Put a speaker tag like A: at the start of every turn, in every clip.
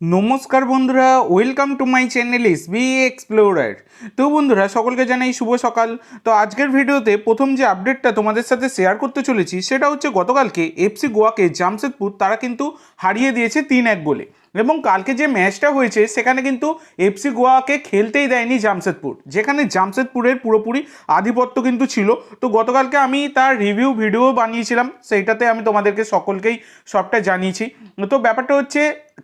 A: নমস্কার বন্ধুরা welcome to my channel S B explorer তো বন্ধুরা, সকলকে জানাই শুভ সকাল। তো আজকের ভিডিওতে প্রথম যে আপডেটটা তোমাদের সাথে শেয়ার করতে চলেছি, সেটা হচ্ছে গতকালকে এফসি গোয়াকে জামশেদপুর তারা কিন্তু হারিয়ে দিয়েছে তিন এক গোলে। এবং কালকে যে ম্যাচটা হয়েছে, সেখানে কিন্তু এফসি গোয়াকে খেলতেই দেয়নি জামশেদপুর। যেখানে জামশেদপুরের পুরোপুরি আধিপত্য কিন্তু ছিল। তো গতকালকে আমি তার রিভিউ ভিডিও বানিয়েছিলাম, সেইটাতে আমি তোমাদেরকে সকলকেই সবটা জানিয়েছি। তো ব্যাপারটা হচ্ছে,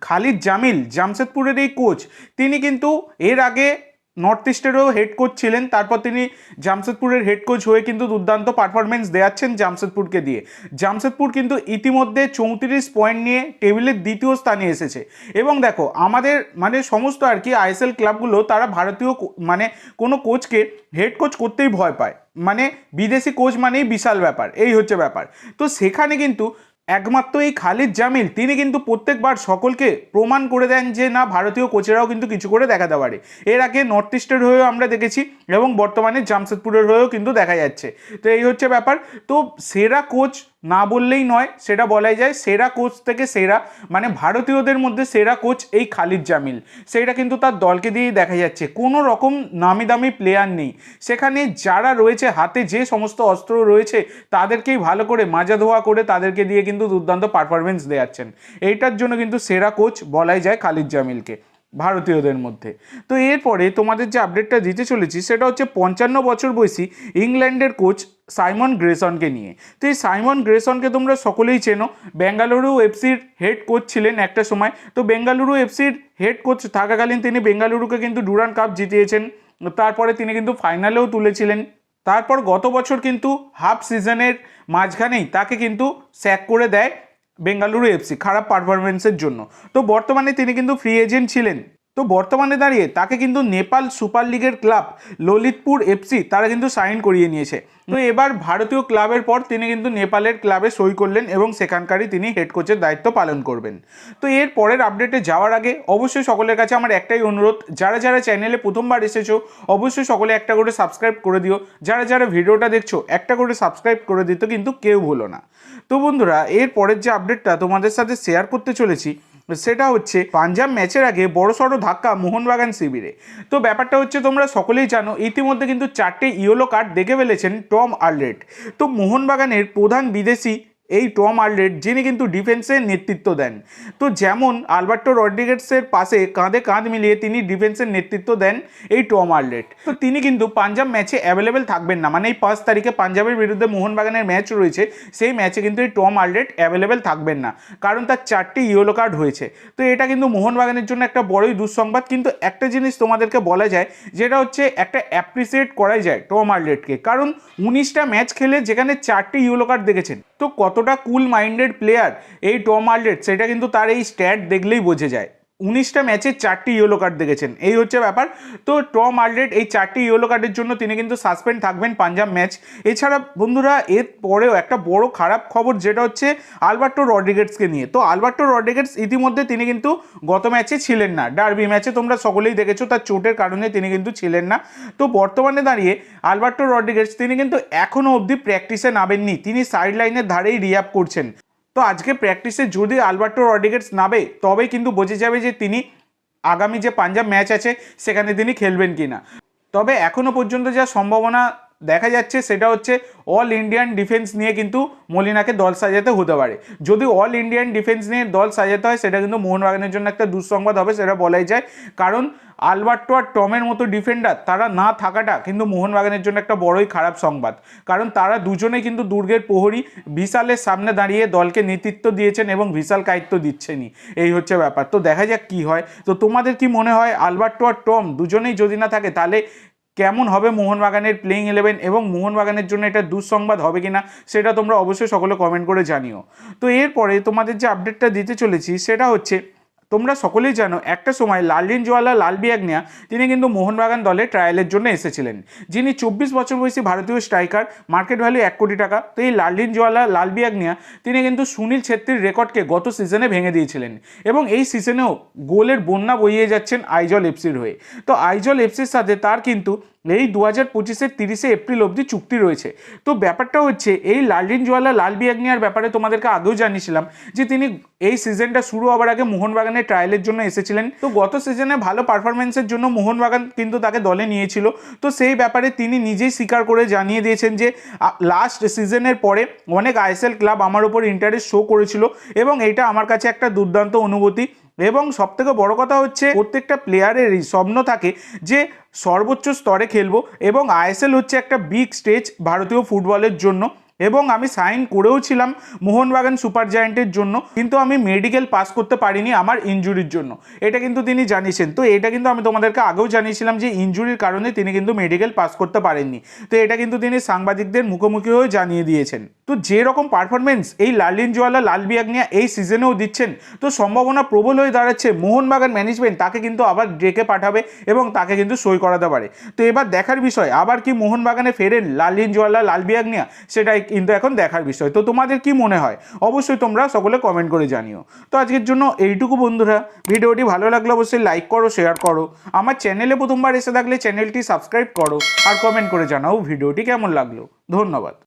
A: খালিদ জামিল, জামশেদপুরের এই কোচ তিনি কিন্তু এর আগে নর্থ ইস্টেরও হেড কোচ ছিলেন, তারপর তিনি জামশেদপুরের হেড কোচ হয়ে কিন্তু দুর্দান্ত পারফরমেন্স দেওয়াচ্ছেন জামশেদপুরকে দিয়ে। জামশেদপুর কিন্তু ইতিমধ্যে চৌত্রিশ পয়েন্ট নিয়ে টেবিলের দ্বিতীয় স্থানে এসেছে। এবং দেখো, আমাদের মানে সমস্ত আর কি আইএসএল ক্লাবগুলো তারা ভারতীয় মানে কোনো কোচকে হেড কোচ করতেই ভয় পায়। মানে বিদেশি কোচ মানেই বিশাল ব্যাপার, এই হচ্ছে ব্যাপার। তো সেখানে কিন্তু একমাত্র এই খালিদ জামিল, তিনি কিন্তু প্রত্যেকবার সকলকে প্রমাণ করে দেন যে না, ভারতীয় কোচেরাও কিন্তু কিছু করে দেখাতে পারে। এর আগে নর্থ ইস্টের হয়েও আমরা দেখেছি এবং বর্তমানে জামশেদপুরের হয়েও কিন্তু দেখা যাচ্ছে। তো এই হচ্ছে ব্যাপার। তো সেরা কোচ না বললেই নয়, সেটা বলাই যায় সেরা কোচ থেকে সেরা মানে ভারতীয়দের মধ্যে সেরা কোচ এই খালিদ জামিল। সেটা কিন্তু তার দলকে দিয়েই দেখা যাচ্ছে। কোনো রকম নামি দামি প্লেয়ার নেই। সেখানে যারা রয়েছে, হাতে যে সমস্ত অস্ত্র রয়েছে, তাদেরকেই ভালো করে মাজা ধোয়া করে তাদেরকে দিয়ে কিন্তু দুর্দান্ত পারফরমেন্স দেওয়াচ্ছেন এইটার জন্য কিন্তু সেরা কোচ বলাই যায় খালিদ জামিলকে। ভারতীয়দের মধ্যে। তো এরপরে তোমাদের যে আপডেটটা দিতে চলেছি, সেটা হচ্ছে পঞ্চান্ন বছর বয়সী ইংল্যান্ডের কোচ সাইমন গ্রেসনকে নিয়ে। তো এই সাইমন গ্রেসনকে তোমরা সকলেই চেনো। বেঙ্গালুরু এফসির হেড কোচ ছিলেন একটা সময়। তো বেঙ্গালুরু এফসির হেড কোচ থাকাকালীন তিনি বেঙ্গালুরুকে কিন্তু ডুরান কাপ জিতিয়েছেন। তারপরে তিনি কিন্তু ফাইনালেও তুলেছিলেন। তারপর গত বছর কিন্তু হাফ সিজনের মাঝখানেই তাকে কিন্তু স্যাক করে দেয়। বেঙ্গালুরু এফসি খারাপ পারফরমেন্সের জন্য। তো বর্তমানে তিনি কিন্তু ফ্রি এজেন্ট ছিলেন। তো বর্তমানে দাঁড়িয়ে তাকে কিন্তু নেপাল সুপার লিগের ক্লাব ললিতপুর এফসি তারা কিন্তু সাইন করিয়ে নিয়েছে। তো এবার ভারতীয় ক্লাবের পর তিনি কিন্তু নেপালের ক্লাবে সই করলেন এবং সেখানকারই তিনি হেড কোচের দায়িত্ব পালন করবেন। তো এর পরের আপডেটে যাওয়ার আগে অবশ্যই সকলের কাছে আমার একটাই অনুরোধ, যারা যারা চ্যানেলে প্রথমবার এসেছ, অবশ্যই সকলে একটা করে সাবস্ক্রাইব করে দিও। যারা যারা ভিডিওটা দেখছ, একটা করে সাবস্ক্রাইব করে দিতে কিন্তু কেউ ভুলো না। তো বন্ধুরা, এর পরের যে আপডেটটা তোমাদের সাথে শেয়ার করতে চলেছি সেটা হচ্ছে পাঞ্জাব ম্যাচের আগে বড়সড় ধাক্কা মোহনবাগান শিবিরে। তো ব্যাপারটা হচ্ছে তোমরা সকলেই জানো, ইতিমধ্যে কিন্তু চারটে ইয়েলো কার্ড দেখে ফেলেছেন টম আর্লেট। তো মোহনবাগানের প্রধান বিদেশি এই টম আর্লেট, যিনি কিন্তু ডিফেন্সের নেতৃত্ব দেন। তো যেমন আলবার্টো রড্রিগেটসের পাশে কাঁধে কাঁধ মিলিয়ে তিনি ডিফেন্সের নেতৃত্ব দেন এই টম আর্লেট। তো তিনি কিন্তু পাঞ্জাব ম্যাচে অ্যাভেলেবেল থাকবেন না। মানে এই পাঁচ তারিখে পাঞ্জাবের বিরুদ্ধে মোহনবাগানের ম্যাচ রয়েছে, সেই ম্যাচে কিন্তু এই টম আর্লেট অ্যাভেলেবেল থাকবেন না। কারণ তার চারটি ইয়েলো কার্ড হয়েছে। তো এটা কিন্তু মোহনবাগানের জন্য একটা বড়ই দুঃসংবাদ। কিন্তু একটা জিনিস তোমাদেরকে বলা যায়, যেটা হচ্ছে একটা অ্যাপ্রিসিয়েট করাই যায় টম আর্লেটকে। কারণ উনিশটা ম্যাচ খেলে যেখানে চারটি ইয়েলো কার্ড দেখেছেন, তো কতটা কুল মাইন্ডেড প্লেয়ার এই টম আল্ডেট সেটা কিন্তু তার এই স্ট্যাট দেখলেই বোঝে যায়। উনিশটা ম্যাচে চারটি ইয়েলো কার্ড দেখেছেন। এই হচ্ছে ব্যাপার। তো টম আর্লেট এই চারটি ইয়েলো কার্ডের জন্য তিনি কিন্তু সাসপেন্ড থাকবেন পাঞ্জাব ম্যাচ। এছাড়া বন্ধুরা, এর পরেও একটা বড় খারাপ খবর যেটা হচ্ছে আলবার্টো রড্রিগেটসকে নিয়ে। তো আলবার্টো রড্রিগেটস ইতিমধ্যে তিনি কিন্তু গত ম্যাচে ছিলেন না। ডার্বি ম্যাচে তোমরা সকলেই দেখেছ তার চোটের কারণে তিনি কিন্তু ছিলেন না। তো বর্তমানে দাঁড়িয়ে আলবার্টো রড্রিগেটস তিনি কিন্তু এখনও অবধি প্র্যাকটিসে নামেননি। তিনি সাইড লাইনের ধারেই রিয়াপ করছেন। তো আজকে প্র্যাকটিসে যদি আলবার্টো রডিগেটস নাবে তবেই কিন্তু বোঝা যাবে যে তিনি আগামী যে পাঞ্জাব ম্যাচ আছে, সেখানে তিনি খেলবেন কি না তবে এখনও পর্যন্ত যা সম্ভাবনা দেখা যাচ্ছে সেটা হচ্ছে অল ইন্ডিয়ান ডিফেন্স নিয়ে কিন্তু মলিনাকে দল সাজাতে হতে পারে। যদি অল ইন্ডিয়ান ডিফেন্স নিয়ে দল সাজাতে হয়, সেটা কিন্তু মোহনবাগানের জন্য একটা দুঃসংবাদ হবে, সেটা বলাই যায়। কারণ আলবার্টো আর টমের মতো ডিফেন্ডার তারা না থাকাটা কিন্তু মোহনবাগানের জন্য একটা বড়ই খারাপ সংবাদ। কারণ তারা দুজনেই কিন্তু দুর্গের প্রহরী ভিসালের সামনে দাঁড়িয়ে দলকে নেতৃত্ব দিয়েছেন এবং ভিসাল কায়িত্ব দিচ্ছেনই। এই হচ্ছে ব্যাপার। তো দেখা যাক কি হয়। তো তোমাদের কি মনে হয়, আলবার্টো আর টম দুজনেই যদি না থাকে, তাহলে কেমন হবে মোহনবাগানের প্লেইং ইলেভেন এবং মোহনবাগানের জন্য এটা দুঃসংবাদ হবে কি না সেটা তোমরা অবশ্যই সকলে কমেন্ট করে জানিও। তো এরপরে তোমাদের যে আপডেটটা দিতে চলেছি সেটা হচ্ছে তোমরা সকলেই জানো, একটা সময় লালডিন জোয়ালা লালবিয়াগনিয়া তিনি কিন্তু মোহনবাগান দলে ট্রায়ালের জন্য এসেছিলেন। যিনি চব্বিশ বছর বয়সী ভারতীয় স্ট্রাইকার মার্কেট ভ্যালু এক কোটি টাকা, তো এই লালডিন জোয়ালা লালবিয়াগনিয়া তিনি কিন্তু সুনীল ছেত্রীর রেকর্ডকে গত সিজনে ভেঙে দিয়েছিলেন এবং এই সিজনেও গোলের বন্যা বইয়ে যাচ্ছেন আইজল এফসির হয়ে। তো আইজল এফসির সাথে তার কিন্তু এই দু হাজার পঁচিশের তিরিশে এপ্রিল অবধি চুক্তি রয়েছে। তো ব্যাপারটা হচ্ছে, এই লালরিন জোয়ালা, লাল বিয়াগনিয়ার ব্যাপারে তোমাদেরকে আগেও জানিয়েছিলাম যে তিনি এই সিজনটা শুরু হওয়ার আগে মোহনবাগানের ট্রায়ালের জন্য এসেছিলেন। তো গত সিজনে ভালো পারফরমেন্সের জন্য মোহনবাগান কিন্তু তাকে দলে নিয়েছিল। তো সেই ব্যাপারে তিনি নিজেই স্বীকার করে জানিয়ে দিয়েছেন যে লাস্ট সিজনের পরে অনেক আইএসএল ক্লাব আমার উপর ইন্টারেস্ট শো করেছিল এবং এটা আমার কাছে একটা দুর্দান্ত অনুভূতি। এবং সবথেকে বড় কথা হচ্ছে প্রত্যেকটা প্লেয়ারেরই স্বপ্ন থাকে যে সর্বোচ্চ স্তরে খেলব এবং আইএসএল হচ্ছে একটা বিগ স্টেজ ভারতীয় ফুটবলের জন্য। এবং আমি সাইন করেও ছিলাম মোহনবাগান সুপার জায়ান্টের জন্য, কিন্তু আমি মেডিকেল পাস করতে পারিনি আমার ইনজুরির জন্য। এটা কিন্তু তিনি জানিয়েছেন। তো এটা কিন্তু আমি তোমাদেরকে আগেও জানিয়েছিলাম যে ইনজুরির কারণে তিনি কিন্তু মেডিকেল পাস করতে পারেননি। তো এটা কিন্তু তিনি সাংবাদিকদের মুখোমুখি হয়ে জানিয়ে দিয়েছেন। তো যে রকম পারফরমেন্স এই লালিন জোয়ালা, লাল বিয়াগনিয়া এই সিজনেও দিচ্ছেন, তো সম্ভাবনা প্রবল হয়ে দাঁড়াচ্ছে মোহনবাগান ম্যানেজমেন্ট তাকে কিন্তু আবার ডেকে পাঠাবে এবং তাকে কিন্তু সই করাতে পারে। তো এবার দেখার বিষয়, আবার কি মোহনবাগানে ফেরেন লালিন জোয়ালা, লাল বিয়াগনিয়া? সেটাই কিন্তু এখন দেখার বিষয়। তো তোমাদের কি মনে হয়? অবশ্যই তোমরা সকলে কমেন্ট করে জানিও। তো আজকের জন্য এইটুকু বন্ধুরা। ভিডিওটি ভালো লাগলে অবশ্যই লাইক করো শেয়ার করো। আমার চ্যানেলে প্রথমবার এসে থাকলে চ্যানেলটি সাবস্ক্রাইব করো আর কমেন্ট করে জানাও ভিডিওটি কেমন লাগল। ধন্যবাদ।